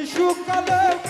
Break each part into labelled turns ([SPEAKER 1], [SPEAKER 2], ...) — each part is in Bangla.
[SPEAKER 1] শিশুকালে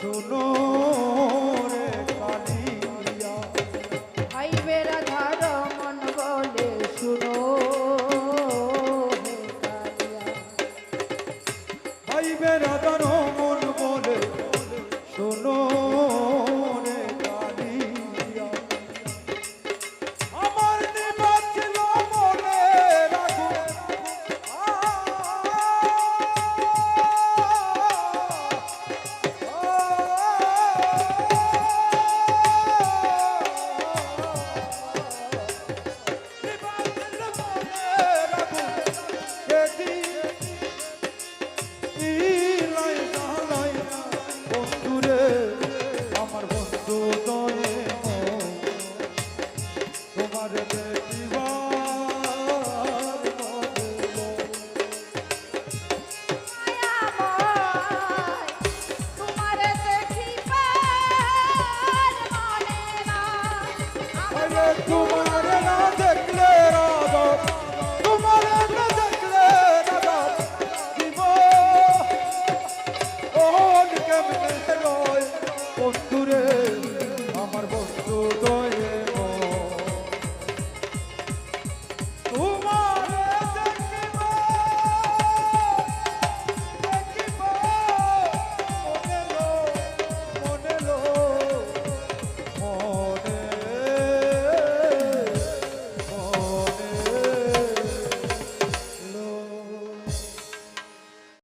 [SPEAKER 1] শুনো you Yeah.